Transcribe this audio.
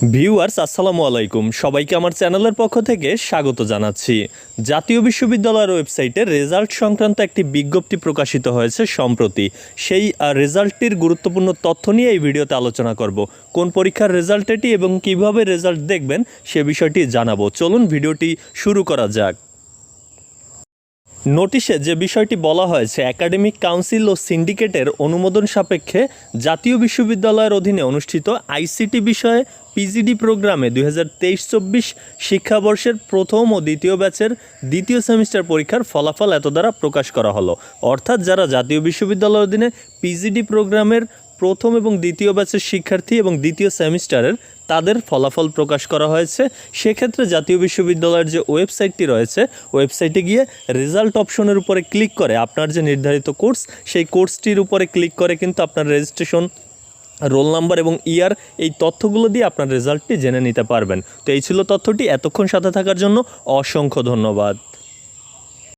Viewers, আসসালামু আলাইকুম। সবাইকে আমার চ্যানেলের পক্ষ থেকে স্বাগত জানাচ্ছি। জাতীয় বিশ্ববিদ্যালয়ের ওয়েবসাইটে রেজাল্ট সংক্রান্ত একটি বিজ্ঞপ্তি প্রকাশিত হয়েছে সম্প্রতি। সেই রেজাল্টটির গুরুত্বপূর্ণ তথ্য নিয়ে এই ভিডিওতে আলোচনা করব। কোন পরীক্ষার রেজাল্ট এটি এবং কীভাবে রেজাল্ট দেখবেন সে বিষয়টি জানাব। চলুন ভিডিওটি শুরু করা যাক। নোটিশে যে বিষয়টি বলা হয়েছে, একাডেমিক কাউন্সিল ও সিন্ডিকেটের অনুমোদন সাপেক্ষে জাতীয় বিশ্ববিদ্যালয়ের অধীনে অনুষ্ঠিত আইসিটি বিষয়ে পিজিডি প্রোগ্রামে দুই হাজার তেইশ চব্বিশ শিক্ষাবর্ষের প্রথম ও দ্বিতীয় ব্যাচের দ্বিতীয় সেমিস্টার পরীক্ষার ফলাফল এত দ্বারা প্রকাশ করা হলো। অর্থাৎ যারা জাতীয় বিশ্ববিদ্যালয়ের অধীনে পিজিডি প্রোগ্রামের প্রথম এবং দ্বিতীয় ব্যাচের শিক্ষার্থী এবং দ্বিতীয় সেমিস্টারের তাদের ফলাফল প্রকাশ করা হয়েছে। সেক্ষেত্রে জাতীয় বিশ্ববিদ্যালয়ের যে ওয়েবসাইটটি রয়েছে ওয়েবসাইটে গিয়ে রেজাল্ট অপশনের উপরে ক্লিক করে আপনার যে নির্ধারিত কোর্স সেই কোর্সটির উপরে ক্লিক করে কিন্তু আপনার রেজিস্ট্রেশন রোল নাম্বার এবং ইয়ার, এই তথ্যগুলো দিয়ে আপনার রেজাল্টটি জেনে নিতে পারবেন। তো এই ছিল তথ্যটি, এতক্ষণ সাথে থাকার জন্য অসংখ্য ধন্যবাদ।